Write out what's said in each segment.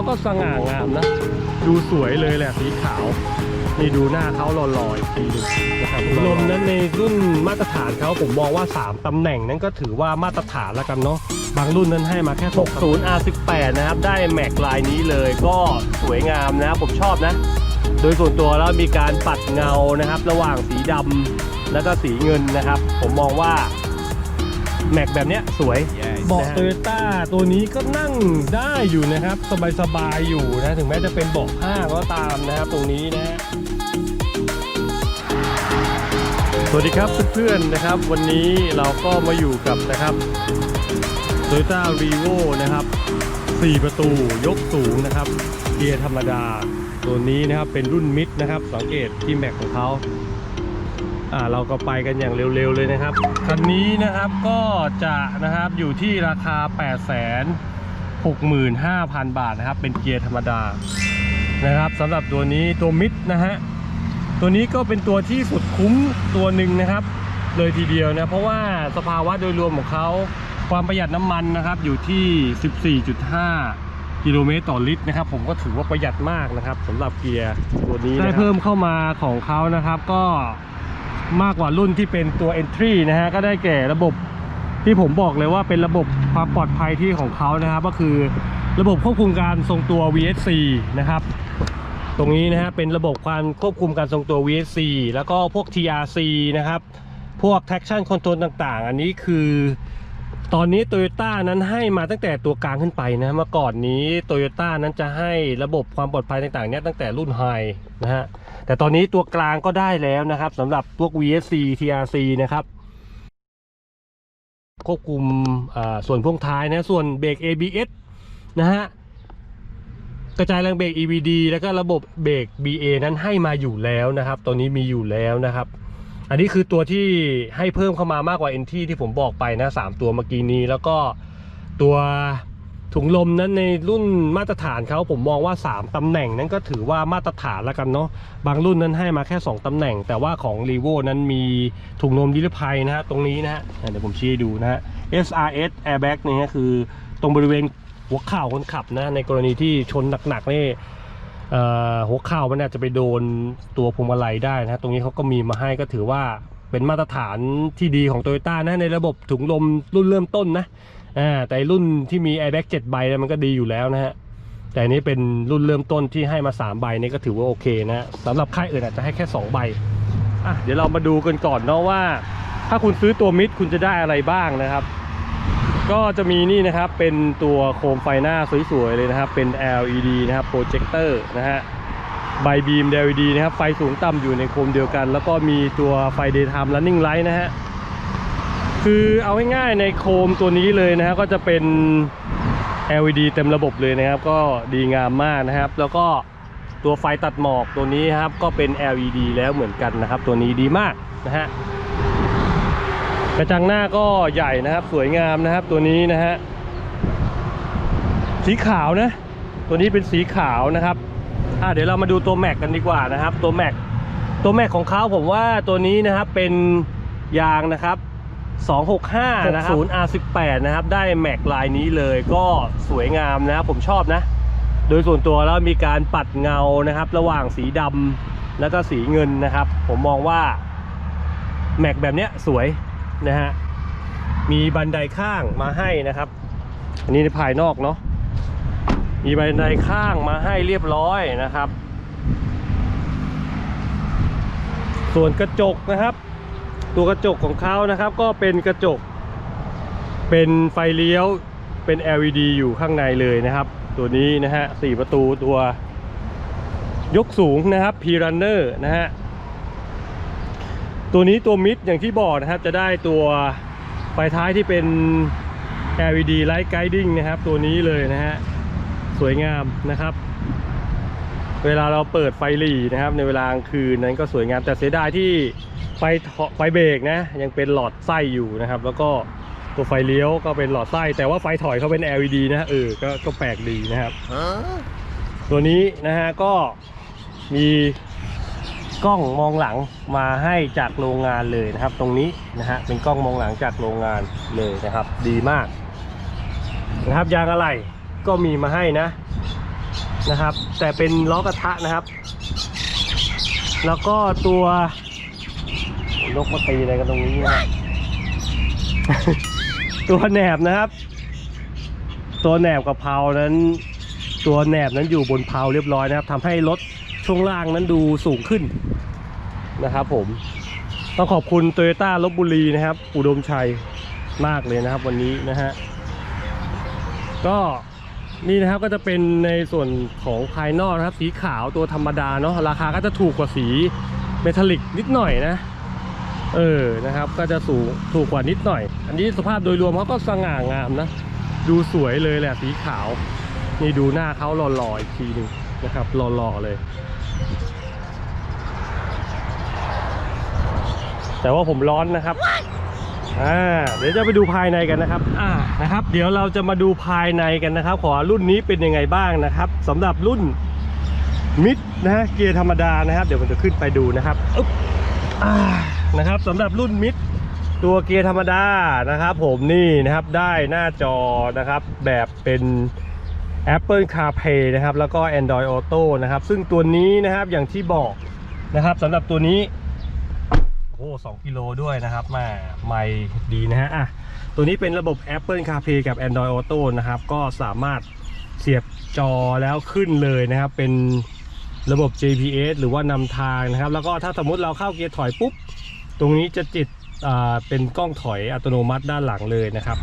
เขาก็สง่างามนะ ดูสวยเลยแหละสีขาว นี่ดูหน้าเขาหล่อๆอีกทีหนึงนะครับลมนั้นในรุ่นมาตรฐานเขาผมมองว่า 3 ตำแหน่งนั้นก็ถือว่ามาตรฐานแล้วกันเนาะบางรุ่นนั้นให้มาแค่ 60 R18 นะครับ ได้แม็กลายนี้เลยก็สวยงามนะผมชอบนะ โดยส่วนตัวแล้วมีการปัดเงานะครับ ระหว่างสีดำแล้วก็สีเงินนะครับ ผมมองว่า แม็กแบบเนี้ยสวย เบาะโตโยต้าตัวนี้ก็นั่งได้อยู่นะครับ สบายๆอยู่นะถึงแม้จะเป็นเบาะผ้าก็ตามนะครับตรงนี้นะฮะสวัสดีครับเพื่อนๆนะครับ วันนี้เราก็มาอยู่กับนะครับ Toyota r e v o นะครับ 4 ประตูยกสูงนะครับเกียร์ธรรมดา ตัวนี้นะครับเป็นรุ่นมิดนะครับ สังเกตที่แม็กของเขาอ่า เราก็ไปกันอย่างเร็วๆเลยนะครับคันนี้นะครับก็จะนะครับอยู่ที่ราคา 8 6 5 0 0 0 บาทนะครับ เป็นเกียร์ธรรมดานะครับสำหรับตัวนี้ตัวมิดนะฮะตัวนี้ก็เป็นตัวที่สุดคุ้มตัวหนึ่งนะครับ เลยทีเดียวนะเพราะว่าสภาวะโดยรวมของเขาความประหยัดน้ำมันนะครับอยู่ที่ 14.5 กิโลเมตรต่อลิตรนะครับ ผมก็ถือว่าประหยัดมากนะครับสำหรับเกียร์ตัวนี้ได้เพิ่มเข้ามาของเขานะครับ ก็ มากกว่ารุ่นที่เป็นตัว Entry นะฮะก็ได้แก่ระบบที่ผมบอกเลยว่าเป็นระบบความปลอดภัยที่ของเขานะครับ ก็คือระบบควบคุมการทรงตัว VSC นะครับตรงนี้นะฮะเป็นระบบการควบคุมการทรงตัว VSC แล้วก็พวก TRC นะครับ พวก traction control ต่างๆ อันนี้คือตอนนี้ Toyota นั้นให้มาตั้งแต่ตัวกลางขึ้นไปนะเมื่อก่อนนี้ Toyota นั้นจะให้ระบบความปลอดภัยต่างๆเนี่ยตั้งแต่รุ่น High นะฮะ แต่ตอนนี้ตัวกลางก็ได้แล้วนะครับสำหรับพวก VSC TRC นะครับ ควบคุมส่วนพ่วงท้ายนะส่วนเบรก ABS นะฮะกระจายแรงเบรก EVD แล้วก็ระบบเบรก BA นั้นให้มาอยู่แล้วนะครับตัวนี้มีอยู่แล้วนะครับ อันนี้คือตัวที่ให้เพิ่มเข้ามามากกว่า NT ที่ผมบอกไปนะสามตัวเมื่อกี้นี้แล้วก็ตัว ถุงลมนั้นในรุ่นมาตรฐานเขาผมมองว่า 3ตำแหน่งนั้นก็ถือว่ามาตรฐานแล้วกันเนาะบางรุ่นนั้นให้มาแค่ 2ตำแหน่ง แต่ว่าของ r e v o นั้นมีถุงลมนิรภัยนะฮะตรงนี้นะฮะเดี๋ยวผมชี้ให้ดูนะฮะ SRS airbag นี่ฮะคือตรงบริเวณหัวเข่าคนขับนะในกรณีที่ชนหนักๆนี่เอ่อหัวเข่ามันอาจจะไปโดนตัวพวงมาลัยได้นะตรงนี้เขาก็มีมาให้ก็ถือว่าเป็นมาตรฐานที่ดีของ Toyota นะในระบบถุงลมรุ่นเริ่มต้นนะ อ่าแต่รุ่นที่มี airbag 7ใบเนี่ยมันก็ดีอยู่แล้วนะฮะแต่นนี้เป็นรุ่นเริ่มต้นที่ให้มา3ใบนี่ก็ถือว่าโอเคนะสำหรับค่ายอื่นอาจจะให้แค่ 2 ใบอะเดี๋ยวเรามาดูกันก่อนเนาะว่า ถ้าคุณซื้อตัวมิดคุณจะได้อะไรบ้างนะครับ ก็จะมีนี่นะครับเป็นตัวโคมไฟหน้าสวยๆเลยนะครับ เป็น LED นะครับโปรเจคเตอร์นะฮะใบบีม LED นะครับไฟสูงต่ำอยู่ในโคมเดียวกัน แล้วก็มีตัวไฟ daytime running light นะฮะ คือเอาง่ายๆในโคมตัวนี้เลยนะครับก็จะเป็น LED เต็มระบบเลยนะครับ ก็ดีงามมากนะครับ แล้วก็ตัวไฟตัดหมอกตัวนี้ครับก็เป็น LED แล้วเหมือนกันนะครับ ตัวนี้ดีมากนะฮะกระจังหน้าก็ใหญ่นะครับ สวยงามนะครับ ตัวนี้นะฮะสีขาวนะ ตัวนี้เป็นสีขาวนะครับอะเดี๋ยวเรามาดูตัวแม็กกันดีกว่านะครับ ตัวแม็กตัวแม็กของเขาผมว่าตัวนี้นะครับเป็นยางนะครับ 265 นะครับ 60 R18 นะครับ ได้แม็กลายนี้เลยก็สวยงามนะครับ ผมชอบนะ โดยส่วนตัวแล้วมีการปัดเงานะครับ ระหว่างสีดำแล้วก็สีเงินนะครับ ผมมองว่าแม็กแบบเนี้ยสวยนะฮะ มีบันไดข้างมาให้นะครับ อันนี้ในภายนอกเนาะ มีบันไดข้างมาให้เรียบร้อยนะครับ ส่วนกระจกนะครับ ตัวกระจกของเขานะครับก็เป็นกระจก เป็นไฟเลี้ยวเป็น LED อยู่ข้างในเลยนะครับ ตัวนี้นะฮะสี่ประตูตัวยกสูงนะครับ p r u n n e r นะฮะตัวนี้ตัวมิดอย่างที่บอกนะครับจะได้ตัวไฟท้ายที่เป็น LED Light Guiding นะครับ ตัวนี้เลยนะฮะสวยงามนะครับ เวลาเราเปิดไฟหลีนะครับ ในเวลากลางคืนนั้นก็สวยงามแต่เสียดายที่ ไฟถไฟเบรกนะ ยังเป็นหลอดไส้อยู่นะครับ แล้วก็ตัวไฟเลี้ยวก็เป็นหลอดไส้ แต่ว่าไฟถอยเขาเป็น LED นะเออก็ก็แปลกดีนะครับ ตัวนี้นะฮะก็มีกล้องมองหลังมาให้จากโรงงานเลยนะครับ ตรงนี้นะฮะเป็นกล้องมองหลังจากโรงงานเลยนะครับ ดีมาก นะครับยางอะไรก็มีมาให้นะนะครับ แต่เป็นล้อกระทะนะครับ แล้วก็ตัวโอ้ นกมาตีอะไรกันตรงนี้นะตัวแหนบนะครับ ตัวแหนบกับเพานั้น ตัวแหนบนั้นอยู่บนเพาเรียบร้อยนะครับทำให้รถช่วงล่างนั้นดูสูงขึ้นนะครับ ผม ต้องขอบคุณโตโยต้าลบบุรีนะครับ อุดมชัยมากเลยนะครับ วันนี้นะฮะก็นี่นะครับก็จะเป็นในส่วนของภายนอกนะครับ สีขาวตัวธรรมดาเนาะราคาก็จะถูกกว่าสีเมทัลลิกนิดหน่อยนะ เออนะครับ ก็จะสูงถูกกว่านิดหน่อย อันนี้สภาพโดยรวมเขาก็สง่างามนะ ดูสวยเลยแหละสีขาว นี่ดูหน้าเขาหล่อๆอีกทีหนึ่งนะครับหล่อๆเลยแต่ว่าผมร้อนนะครับ อ่า เดี๋ยวจะไปดูภายในกันนะครับ อ่า นะครับ เดี๋ยวเราจะมาดูภายในกันนะครับ ขอรุ่นนี้เป็นยังไงบ้างนะครับสำหรับรุ่นมิดนะฮะเกียร์ธรรมดานะครับ เดี๋ยวผมจะขึ้นไปดูนะครับอึ๊บอ่า นะครับสำหรับรุ่นมิดตัวเกียร์ธรรมดานะครับ ผมนี่นะครับได้หน้าจอนะครับแบบเป็น Apple CarPlay นะครับแล้วก็ Android Auto นะครับ ซึ่งตัวนี้นะครับอย่างที่บอกนะครับสำหรับตัวนี้โอ้สองกิโลด้วยนะครับมาไม่ดีนะฮะอะตัวนี้เป็นระบบ Apple CarPlay กับ Android Auto นะครับ ก็สามารถเสียบจอแล้วขึ้นเลยนะครับ เป็นระบบ GPS หรือว่านำทางนะครับ แล้วก็ถ้าสมมติเราเข้าเกียร์ถอยปุ๊บ ตรงนี้จะจิตเป็นกล้องถอยอัตโนมัติด้านหลังเลยนะครับ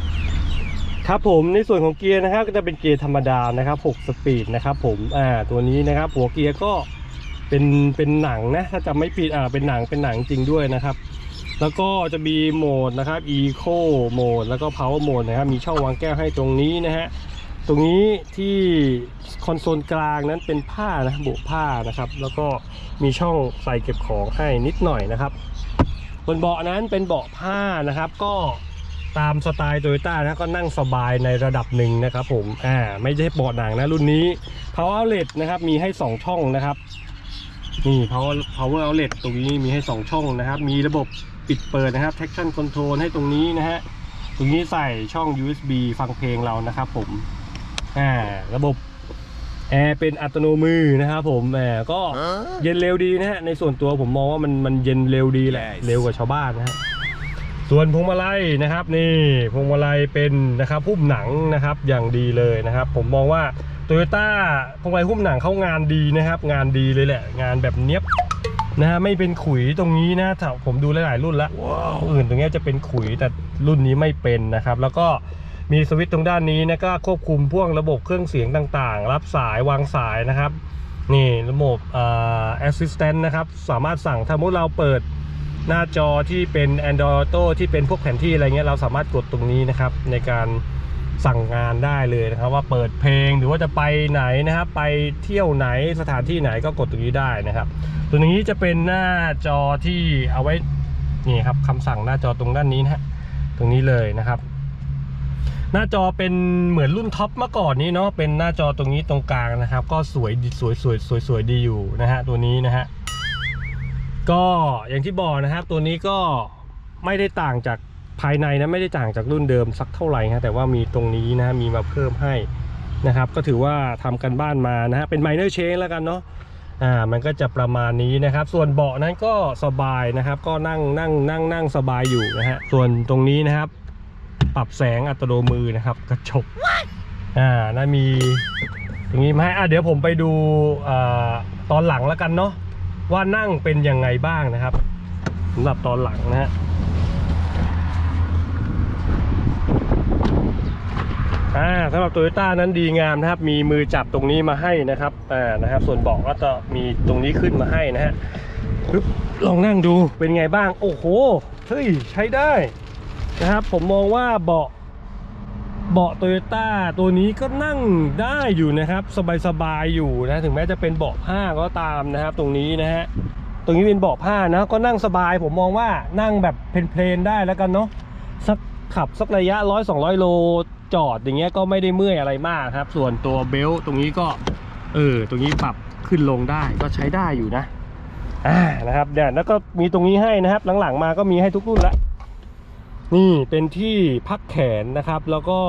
ครับผมในส่วนของเกียร์นะครับก็จะเป็นเกียร์ธรรมดานะครับ6สปีดนะครับผมอ่าตัวนี้นะครับหัวเกียร์ก็เป็นเป็นหนังนะถ้าจำไม่ผิดอ่าเป็นหนังเป็นหนังจริงด้วยนะครับ แล้วก็จะมีโหมดนะครับ Eco โหมดแล้วก็ Power โหมดนะครับมีช่องวางแก้วให้ตรงนี้นะฮะตรงนี้ที่คอนโซลกลางนั้นเป็นผ้านะบุผ้านะครับ แล้วก็มีช่องใส่เก็บของให้นิดหน่อยนะครับ บนเบาะนั้นเป็นเบาะผ้านะครับ ก็ตามสไตล์โตโยต้านะก็นั่งสบายในระดับหนึ่งนะครับ ผมอ่าไม่ใช่เบาะหนังนะรุ่นนี้ power outlet นะครับมีให้ 2 ช่องนะครับนี่ power power outlet ตรงนี้มีให้ 2 ช่องนะครับ มีระบบปิดเปิดนะครับ traction control ให้ตรงนี้นะฮะตรงนี้ใส่ช่อง USB ฟังเพลงเรานะครับ ผมอ่าระบบ แอร์เป็นอัตโนมือนะครับผมแหมก็เย็นเร็วดีนะฮะในส่วนตัวผมมองว่ามันมันเย็นเร็วดีแหละ Yes เร็วกว่าชาวบ้านนะฮะส่วนพวงมาลัยนะครับ นี่พวงมาลัยเป็นนะครับหุ้มหนังนะครับอย่างดีเลยนะครับ ผมมองว่าโตโยต้าพวงมาลัยหุ้มหนังเขางานดีนะครับ งานดีเลยแหละ งานแบบเนี้ยบนะฮะไม่เป็นขุยตรงนี้นะถ้าผมดูหลายๆรุ่นละอื่นตรงเนี้ยจะเป็นขุยแต่รุ่นนี้ไม่เป็นนะครับ แล้วก็ มีสวิตช์ตรงด้านนี้นะก็ควบคุมพวกระบบเครื่องเสียงต่างๆ รับสายวางสายนะครับ นี่ระบบอ่า assistant นะครับ สามารถสั่งถ้ามุติเราเปิดหน้าจอที่เป็น Android Auto ที่เป็นพวกแผนที่อะไรเงี้ยเราสามารถกดตรงนี้นะครับ ในการสั่งงานได้เลยนะครับ ว่าเปิดเพลงหรือว่าจะไปไหนนะครับไปเที่ยวไหนสถานที่ไหนก็กดตรงนี้ได้นะครับ ตัวนี้จะเป็นหน้าจอที่เอาไว้นี่ครับคำสั่งหน้าจอตรงด้านนี้นะฮะตรงนี้เลยนะครับ หน้าจอเป็นเหมือนรุ่นท็อปเมื่อก่อนนี้เนาะเป็นหน้าจอตรงนี้ตรงกลางนะครับ ก็สวยดีสวยสวยสวยสวยดีอยู่นะฮะตัวนี้นะฮะก็อย่างที่บอกนะครับ ตัวนี้ก็ไม่ได้ต่างจากภายในนะไม่ได้ต่างจากรุ่นเดิมสักเท่าไหร่ฮะแต่ว่ามีตรงนี้นะมีมาเพิ่มให้นะครับ ก็ถือว่าทำกันบ้านมานะฮะเป็น minor change แล้วกันเนาะอ่ามันก็จะประมาณนี้นะครับ ส่วนเบาะนั้นก็สบายนะครับ ก็นั่งนั่งนั่งนั่งสบายอยู่นะฮะส่วนตรงนี้นะครับ ปรับแสงอัตโนมือนะครับ กระจกอ่าน่ามีตรงนี้มาให้อะเดี๋ยวผมไปดูอ่าตอนหลังแล้วกันเนาะว่านั่งเป็นยังไงบ้างนะครับสำหรับตอนหลังนะฮะอ่าสำหรับโตโยต้านั้นดีงามนะครับ มีมือจับตรงนี้มาให้นะครับอ่านะครับ ส่วนเบาะก็จะมีตรงนี้ขึ้นมาให้นะฮะปึ๊บลองนั่งดูเป็นไงบ้าง โอ้โห เฮ้ย ใช้ได้ นะครับ ผมมองว่าเบาะเบาะโตโยต้าตัวนี้ก็นั่งได้อยู่นะครับ สบายๆอยู่นะถึงแม้จะเป็นเบาะผ้าก็ตามนะครับ ตรงนี้นะฮะตรงนี้เป็นเบาะผ้านะก็นั่งสบาย ผมมองว่านั่งแบบเพลนๆได้แล้วกันเนาะสักขับสักระยะร้อยสองร้อยโลจอดอย่างเงี้ยก็ไม่ได้เมื่อยอะไรมากครับ ส่วนตัวเบลต์ตรงนี้ก็เออตรงนี้ปรับขึ้นลงได้ก็ใช้ได้อยู่นะอ่านะครับเดี๋ยวแล้วก็มีตรงนี้ให้นะครับ หลังๆมาก็มีให้ทุกรุ่นละ นี่เป็นที่พักแขนนะครับ แล้วก็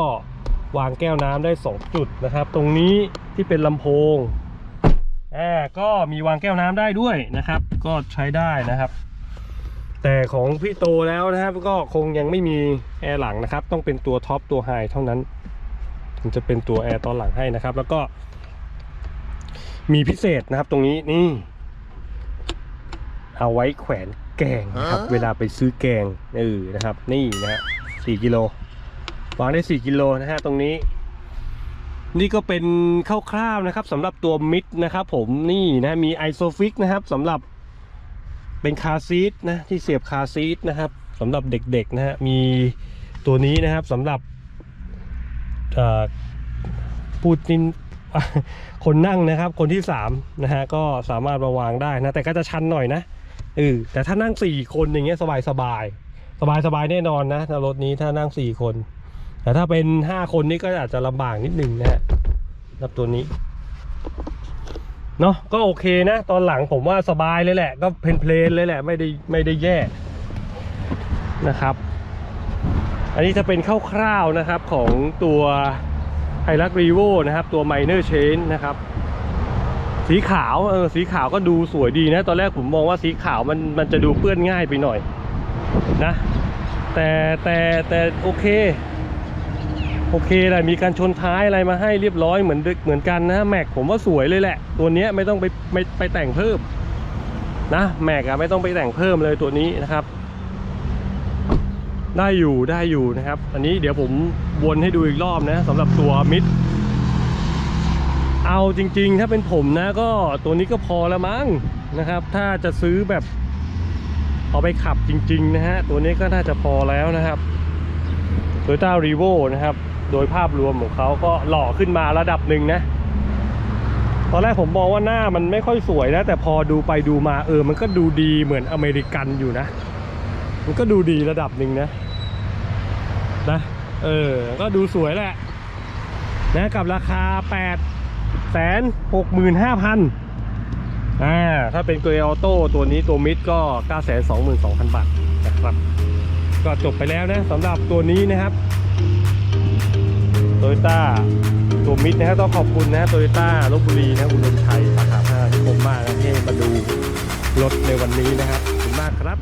วางแก้วน้ำได้ 2 จุดนะครับ ตรงนี้ที่เป็นลำโพงอ่าก็มีวางแก้วน้ำได้ด้วยนะครับ ก็ใช้ได้นะครับ แต่ของพี่โตแล้วนะครับ ก็คงยังไม่มีแอร์หลังนะครับ ต้องเป็นตัวท็อปตัวไฮเท่านั้นถึงจะเป็นตัวแอร์ตอนหลังให้นะครับ แล้วก็มีพิเศษนะครับตรงนี้นี่ เอาไว้แขวน แกงนะครับ เวลาไปซื้อแกงเออนะครับ นี่นะฮะสี่กิโลวางได้สี่กิโลนะฮะตรงนี้ นี่ก็เป็นคร่าวๆนะครับสำหรับตัวมิดนะครับ ผมนี่นะมีไอโซฟิกนะครับสำหรับเป็นคาร์ซีทนะที่เสียบคาร์ซีทนะครับสำหรับเด็กๆนะฮะมีตัวนี้นะครับสำหรับเอ่อพูดนินคนนั่งนะครับ คนที่สามนะฮะก็สามารถมาวางได้นะแต่ก็จะชันหน่อยนะ เออแต่ถ้านั่งสี่คนอย่างเงี้ยสบายสบายสบายสบายแน่นอนนะถ้ารถนี้ถ้านั่งสี่คน แต่ถ้าเป็นห้าคนนี่ก็อาจจะลำบากนิดนึงนะฮะรับตัวนี้เนาะก็โอเคนะ ตอนหลังผมว่าสบายเลยแหละ ก็เพลนเพลนเลยแหละไม่ได้ไม่ได้แย่นะครับ อันนี้จะเป็นคร่าวๆนะครับของตัวไฮรักรีโวนะครับ ตัว Minor Change นะครับ สีขาวเออสีขาวก็ดูสวยดีนะ ตอนแรกผมมองว่าสีขาวมันมันจะดูเปื้อนง่ายไปหน่อยนะ แต่แต่แต่โอเค โอเคแหละมีการชนท้ายอะไรมาให้เรียบร้อยเหมือนเหมือนกันนะแม็กผมว่าสวยเลยแหละ ตัวนี้ไม่ต้องไปไม่ไปแต่งเพิ่มนะแม็กอะไม่ต้องไปแต่งเพิ่มเลยตัวนี้นะครับ ได้อยู่ได้อยู่นะครับ อันนี้เดี๋ยวผมวนให้ดูอีกรอบนะสำหรับตัวมิด เอาจริง ๆ ถ้าเป็นผมนะก็ตัวนี้ก็พอแล้วมั้งนะครับ ถ้าจะซื้อแบบเอาไปขับจริง ๆ นะฮะ ตัวนี้ก็น่าจะพอแล้วนะครับ Toyota r e v o นะครับ โดยภาพรวมของเขาก็หล่อขึ้นมาระดับหนึ่งนะตอนแรกผมมองว่าหน้ามันไม่ค่อยสวยนะ แต่พอดูไปดูมาเออ มันก็ดูดีเหมือนอเมริกันอยู่นะ มันก็ดูดีระดับหนึ่งนะ นะ เออ ก็ดูสวยแหละ นะกับราคา 8 แสน6 5 0 0 0อ่าถ้าเป็นเกรย์ออโต้ตัวนี้ตัวมิดก็9 2 2 0 0 0 บาทนะครับ ก็จบไปแล้วนะสำหรับตัวนี้นะครับโตโยต้าตัวมิดนะครับต้องขอบคุณนะโตโยต้าลบบุรีนะอุดมชัยสาขาห้าที่ผมมากนะที่มาดูรถในวันนี้นะครับขอบคุณมากครับ